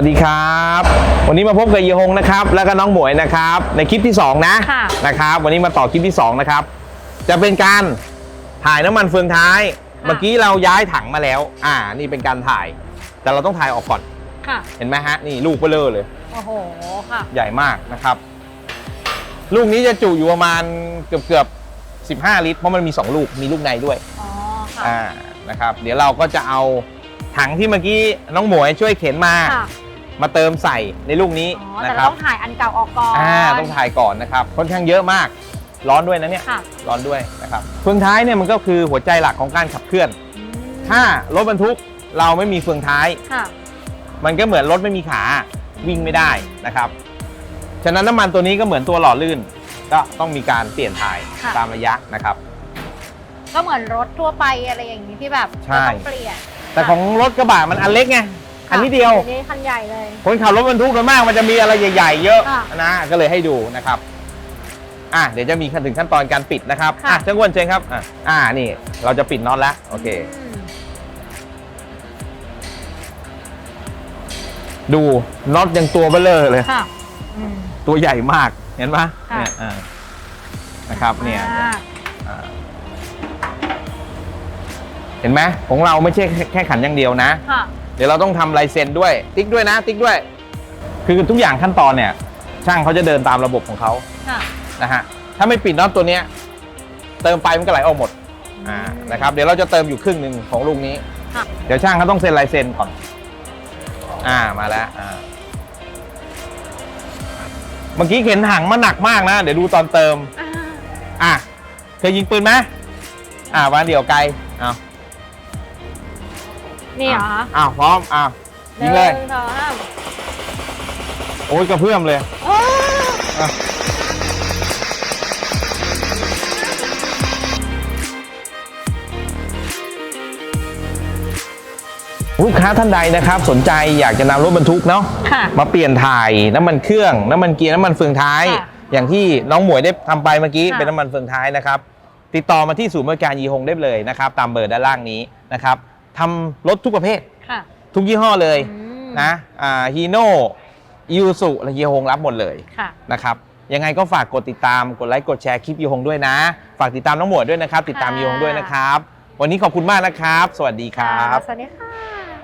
สวัสดีครับ วันนี้มาพบกับเยฮงนะครับ แล้วก็น้องหมวยนะครับ ในคลิปที่ 2 นะค่ะนะครับ วันนี้มาต่อคลิปที่ 2 นะครับ จะเป็นการถ่ายน้ำมันเฟืองท้าย เมื่อกี้เราย้ายถังมาแล้ว อ่า นี่เป็นการถ่าย แต่เราต้องถ่ายออกก่อนค่ะเห็นไหมฮะ นี่ลูกเบลอเลย โอ้โห ค่ะ ใหญ่มากนะครับ ลูกนี้จะจุอยู่ประมาณเกือบเกือบๆ15 ลิตร เพราะมันมี 2 ลูก มีลูกในด้วย อ๋อ ค่ะ อ่า นะครับ เดี๋ยวเราก็จะเอาถังที่เมื่อกี้น้องหมวยช่วยเข็นมาค่ะ มาเติมใส่ในลูกนี้อ๋อแต่นะคเรารับต้องถ่ายอันเก่าออกก่อน อ่าต้องถ่ายก่อนนะครับค่อนข้างเยอะมาก ร้อนด้วยนะเนี่ยค่ะ ร้อนด้วยนะครับเฟืองท้ายเนี่ยมันก็คือหัวใจหลักของการขับเคลื่อน อืมถ้ารถบรรทุกเราไม่มีเฟืองท้าย ค่ะ มันก็เหมือนรถไม่มีขาวิ่งไม่ได้นะครับ ฉะนั้นน้ำมันตัวนี้ก็เหมือนตัวหล่อลื่น ก็ต้องมีการเปลี่ยนถ่ายค่ะ ตามระยะนะครับ ก็เหมือนรถทั่วไปอะไรอย่างนี้ที่แบบใช่ จะต้องเปลี่ยนแต่ของรถกระบะมันอันเล็กไง อันนี้เดียว อันนี้คันใหญ่เลย คนขับรถบรรทุกโดยมากมันจะมีอะไรใหญ่ ๆ เยอะค่ะนะก็เลยให้ดูนะครับอะเดี๋ยวจะมีขั้นถึงขั้นตอนการปิดนะครับค่ะ อะเจ้าอ้วนเชิญครับอะอ่านี่เราจะปิดน็อตแล้วโอเคอืมดูน็อตยังตัวเบลเลอร์เลย ค่ะอืม ตัวใหญ่มากเห็นปะค่ะ เนี่ยอ่านะครับเนี่ยมากอ่าเห็นไหมของเราไม่ใช่แค่แค่ขันอย่างเดียวนะ ค่ะเดี๋ยวเราต้องทำลายเซ็นด้วย ติ๊กด้วยนะ ติ๊กด้วย คือทุกอย่างขั้นตอนเนี่ย ช่างเขาจะเดินตามระบบของเขาค่ะนะฮะถ้าไม่ปิดน็อตตัวเนี้ยเติมไปมันก็ไหลออกหมดอ่านะครับเดี๋ยวเราจะเติมอยู่ครึ่งหนึ่งของลูกนี้ ค่ะเดี๋ยวช่างเขาต้องเซ็นลายเซ็นก่อน อ่ามาแล้วอ่าเมื่อกี้เข็นถังมาหนักมากนะ เดี๋ยวดูตอนเติม อ่าอะเคยยิงปืนไหมอ่าวันเดียวไกลอ้าว นี่เหรออ้าวพร้อมอ้าวยิงเลยหนึ่สองสามโอ้ยกระเพื่อมเลยโอ้อะลูกค้าท่านใดนะครับ สนใจอยากจะนำรถบรรทุกเนาะค่ะ มาเปลี่ยนถ่ายน้ำมันเครื่องน้ำมันเกียร์น้ำมันเฟืองท้าย ค่ะอย่างที่น้องหมวยได้ทำไปเมื่อกี้ค่ะ เป็นน้ำมันเฟืองท้ายนะครับ ติดต่อมาที่ศูนย์บริการยีฮงได้เลยนะครับ ตามเบอร์ด้านล่างนี้นะครับ ทำรถทุกประเภท ค่ะ ทุกยี่ห้อเลยอืมนะอ่าฮีโน่ยูสุและยีฮงรับหมดเลยค่ะ นะครับ ยังไงก็ฝากกดติดตามกดไลค์กดแชร์คลิปยีฮงด้วยนะ ฝากติดตามน้องหมวยด้วยนะครับ ติดตามค่ะยีฮงด้วยนะครับ วันนี้ขอบคุณมากนะครับ สวัสดีครับ สวัสดีค่ะ